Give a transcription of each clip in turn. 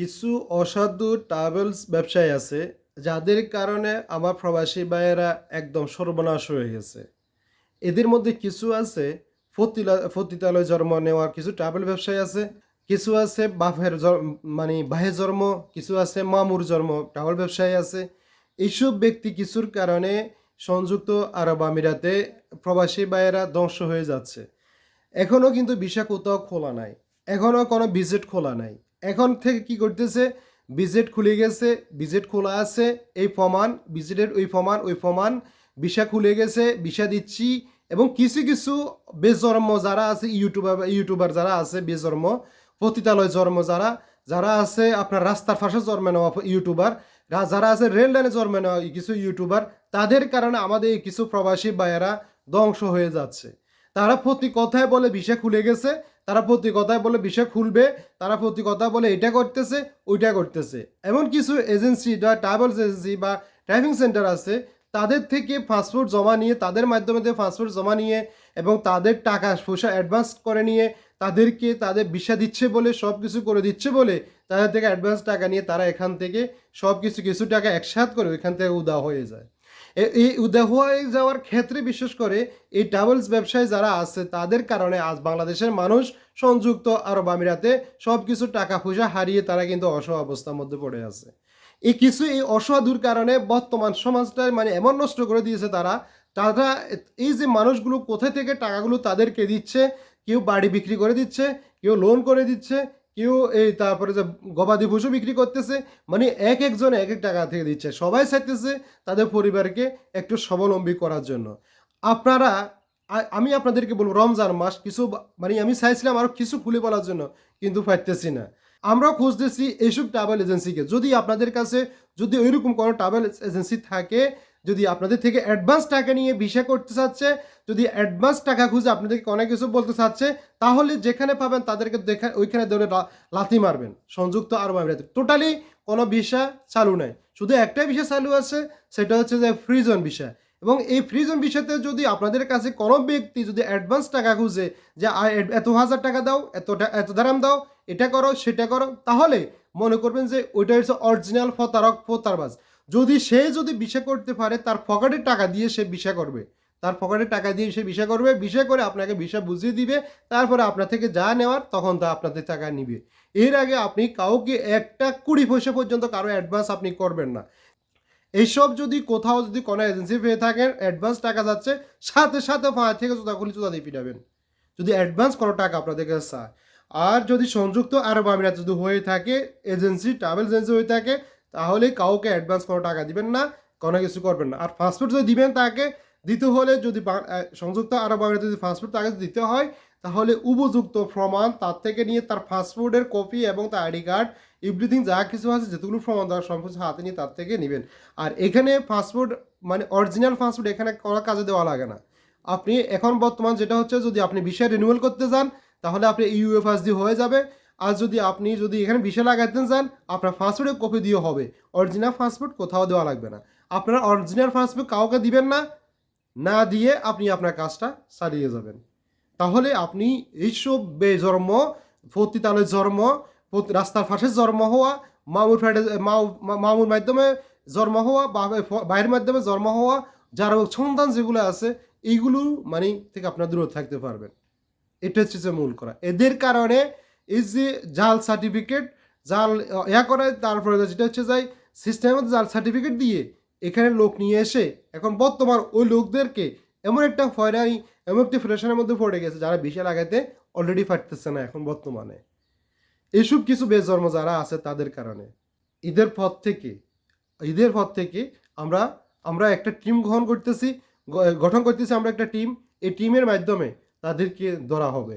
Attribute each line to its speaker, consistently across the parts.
Speaker 1: কিছু অসাধু ট্রাভেলস ব্যবসায়ী আছে, যাদের কারণে আমার প্রবাসী ভাইয়েরা একদম সর্বনাশ হয়ে গেছে। এদের মধ্যে কিছু আছে ফতিতালয় জন্ম নেওয়ার কিছু ট্রাভেল ব্যবসায়ী আছে, কিছু আছে বাফের মানে বাহে জন্ম, কিছু আছে মামুর জন্ম, ট্রাভেল ব্যবসায়ী আছে। এইসব ব্যক্তি কিছুর কারণে সংযুক্ত আরব আমিরাতে প্রবাসী ভাইয়েরা ধ্বংস হয়ে যাচ্ছে। এখনও কিন্তু ভিসা কোথাও খোলা নাই এখনও কোনো ভিজিট খোলা নাই। এখন থেকে কি করতেছে? বিজেট খুলে গেছে বিজেট খোলা আছে, এই প্রমাণ বিজেটের ওই প্রমাণ ওই প্রমাণ, ভিসা খুলে গেছে, ভিসা দিচ্ছি এবং কিছু কিছু বেজর্ম যারা আছে, ইউটিউবার ইউটিউবার যারা আছে বেজর্ম পতিতালয় জন্ম যারা যারা আছে আপনার রাস্তার ফাঁসে জন্মে নেওয়া ইউটিউবার যারা আছে রেল লাইনে জন্মে নেওয়া কিছু ইউটিউবার, তাদের কারণে আমাদের কিছু প্রবাসী ভাইয়েরা ধ্বংস হয়ে যাচ্ছে। তারা প্রতি কথায় বলে ভিসা খুলে গেছে তারা প্রতি কথায় বলে বিষয় খুলবে, তারা প্রতি কথা বলে এটা করতেছে, ওইটা করতেছে। এমন কিছু এজেন্সি বা ট্রাভেলস এজেন্সি বা ড্রাইভিং সেন্টার আছে, তাদের থেকে পাসপোর্ট জমা নিয়ে, তাদের মাধ্যমে পাসপোর্ট জমা নিয়ে এবং তাদের টাকা, পয়সা অ্যাডভান্স করে নিয়ে, তাদেরকে তাদের ভিসা দিচ্ছে বলে সব কিছু করে দিচ্ছে বলে, তাদের থেকে অ্যাডভান্স টাকা নিয়ে তারা এখান থেকে সব কিছু কিছু টাকা একসাথ করে ওইখান থেকে উদা হয়ে যায়। এই উদা হয়ে যাওয়ার ক্ষেত্রে বিশেষ করে এই ট্রাভেলস ব্যবসায়ী যারা আছে, তাদের কারণে আজ বাংলাদেশের মানুষ সংযুক্ত আরব আমিরাতে সব কিছু টাকা পয়সা হারিয়ে তারা কিন্তু অসহ অবস্থার মধ্যে পড়ে আছে। এই কিছু এই অসাধুর কারণে বর্তমান সমাজটা মানে এমন নষ্ট করে দিয়েছে তারা তারা এই যে মানুষগুলো কোথায় থেকে টাকাগুলো তাদেরকে দিচ্ছে, কেউ বাড়ি বিক্রি করে দিচ্ছে, কেউ লোন করে দিচ্ছে কেউ এই তারপরে যে গবাদি পশু বিক্রি করতেছে মানে এক একজন এক এক টাকা থেকে দিচ্ছে। সবাই চাইতেছে তাদের পরিবারকে একটু স্বাবলম্বী করার জন্য। আপনারা আমি আপনাদেরকে বলব, রমজান মাস কিছু মানে আমি চাইছিলাম আরও কিছু খুলে বলার জন্য, কিন্তু পারতেছি না। আমরাও খুঁজতেছি এইসব ট্রাভেল এজেন্সিকে যদি আপনাদের কাছে যদি ওইরকম কোনো ট্রাভেল এজেন্সি থাকে যদি আপনাদের থেকে অ্যাডভান্স টাকা নিয়ে ভিসা করতে চাচ্ছে, যদি অ্যাডভান্স টাকা খুঁজে আপনাদেরকে অনেক কিছু বলতে চাচ্ছে, তাহলে যেখানে পাবেন তাদেরকে দেখা, ওইখানে ধরে লাথি মারবেন। সংযুক্ত আরব আমিরাতে। টোটালি কোনো ভিসা চালু নাই। শুধু একটাই ভিসা চালু আছে, সেটা হচ্ছে যে ফ্রিজন ভিসা। এবং এই ফ্রিজন বিষয়তে যদি আপনাদের কাছে কোনো ব্যক্তি যদি অ্যাডভান্স টাকা খুঁজে যে এত হাজার টাকা দাও, এত টা- এত দারাম দাও, এটা করো, সেটা করো, তাহলে মনে করবেন যে ওইটা হচ্ছে অরিজিনাল ফতারক ফতারবাজ যদি সে যদি বিষয় করতে পারে, তার পকেটের টাকা দিয়ে সে বিষয় করবে। তার পকেটে টাকা দিয়ে সে বিষয় করবে বিষয় করে আপনাকে বিষয় বুঝিয়ে দিবে, তারপরে আপনার থেকে যা নেওয়ার তখন তা আপনাদের টাকা নিবে। এর আগে আপনি কাউকে একটা কুড়ি পয়সা পর্যন্ত কারও অ্যাডভান্স আপনি করবেন না। এইসব যদি কোথাও যদি কোনো এজেন্সি পেয়ে থাকেন অ্যাডভান্স টাকা যাচ্ছে, সাথে সাথে পাঁচ থেকে জুতা খুলি জুতা দিয়ে পিটাবেন। যদি অ্যাডভান্স কোনো টাকা আপনাদের কাছে চায়। আর যদি সংযুক্ত আরব আমিরাত যদি হয়ে থাকে এজেন্সি ট্রাভেল এজেন্সি হয়ে থাকে তাহলে কাউকে অ্যাডভান্স কোনো টাকা দিবেন না, কোনো কিছু করবেন না। আর পাসপোর্ট যদি দিবেন তাকে, দিতে হলে যদি সংযুক্ত আরব আমিরাতে যদি পাসপোর্ট তাকে দিতে হয়, তাহলে উপযুক্ত প্রমাণ তার থেকে নিয়ে তার পাসপোর্টের কপি এবং তার আইডি কার্ড এভরিথিং যা কিছু আছে যেগুলো প্রমাণ দেওয়ার সম্পূর্ণ হাতে নিয়ে তার থেকে নেবেন। আর এখানে পাসপোর্ট মানে অরিজিনাল পাসপোর্ট এখানে কোনো কাজে দেওয়া লাগে না। আপনি এখন বর্তমান যেটা হচ্ছে, যদি আপনি ভিসা রিনিউয়াল করতে চান তাহলে আপনি ইউএফএস দিয়ে হয়ে যাবে। আর যদি আপনি যদি এখানে ভিসা লাগাতে চান আপনার পাসপোর্টের কপি দিয়ে হবে। অরিজিনাল পাসপোর্ট কোথাও দেওয়া লাগবে না। আপনারা অরিজিনাল পাসপোর্ট কাউকে দিবেন না না দিয়ে আপনি আপনার কাজটা চালিয়ে যাবেন। তাহলে আপনি এইসব বেজন্ম পতিতালের জন্ম রাস্তার পাশে জন্ম হওয়া, মামুর ফ্যাটে মামুর মাধ্যমে জন্ম হওয়া বাইরের মাধ্যমে জন্ম হওয়া, যার সন্তান যেগুলো আছে, এইগুলো মানে থেকে আপনার দূরে থাকতে পারবেন। এটা হচ্ছে মূল করা এদের কারণে এই যে জাল সার্টিফিকেট জাল ইয়া করে তারপরে যেটা হচ্ছে যাই সিস্টেমের জাল সার্টিফিকেট দিয়ে এখানে লোক নিয়ে এসে, এখন বর্তমান ওই লোকদেরকে এমন একটা ফয়রানি, এমন একটি ফ্রেশনের মধ্যে পড়ে গেছে, যারা বিশাল লাগাইতে অলরেডি পারতেছে না এখন বর্তমানে। এইসব কিছু বেজন্ম যারা আছে তাদের কারণে। ঈদের পর থেকে, ঈদের পর থেকে আমরা আমরা একটা টিম গ্রহণ করতেছি গঠন করতেছি আমরা একটা টিম এই টিমের মাধ্যমে তাদেরকে ধরা হবে।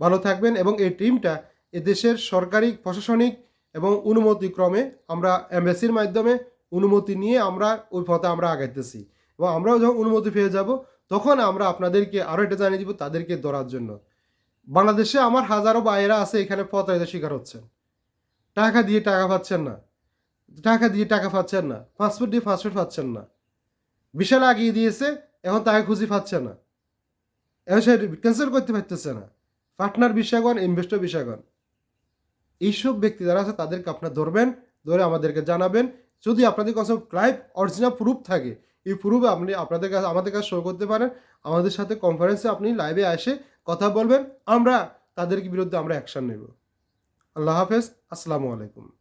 Speaker 1: ভালো থাকবেন এবং এই টিমটা এদেশের সরকারি, প্রশাসনিক এবং অনুমতি ক্রমে আমরা এমবেসির মাধ্যমে অনুমতি নিয়ে আমরা ওই পথে আমরা আগাইতেছি। এবং আমরাও যখন অনুমতি পেয়ে যাব, তখন আমরা আপনাদেরকে আরও এটা জানিয়ে দিব তাদেরকে ধরার জন্য। বাংলাদেশে আমার হাজারো বাইরা আছে, এখানে প্রতারিত শিকার হচ্ছেন। টাকা দিয়ে টাকা পাচ্ছেন না। টাকা দিয়ে টাকা পাচ্ছেন না। পাসপোর্ট দিয়ে পাসপোর্ট পাচ্ছেন না। বিশাল আগিয়ে দিয়েছে, এখন তাকে খুঁজি পাচ্ছে না। এখন সে ক্যান্সেল করতে পারতেছে না। পার্টনার বিষয়গণ, ইনভেস্টর বিষয়গণ। এইসব ব্যক্তি যারা আছে, তাদেরকে আপনার ধরবেন, ধরে আমাদেরকে জানাবেন। যদি আপনাদের কাছে ক্লাইভ অরিজিনাল প্রুফ থাকে, এই প্রুফে আপনি আপনাদের কাছে, আমাদের কাছে শো করতে পারেন। আমাদের সাথে কনফারেন্সে আপনি লাইভে এসে কথা বলবেন। আমরা তাদের বিরুদ্ধে আমরা অ্যাকশান নেব। আল্লাহ হাফেজ। আসসালামু আলাইকুম।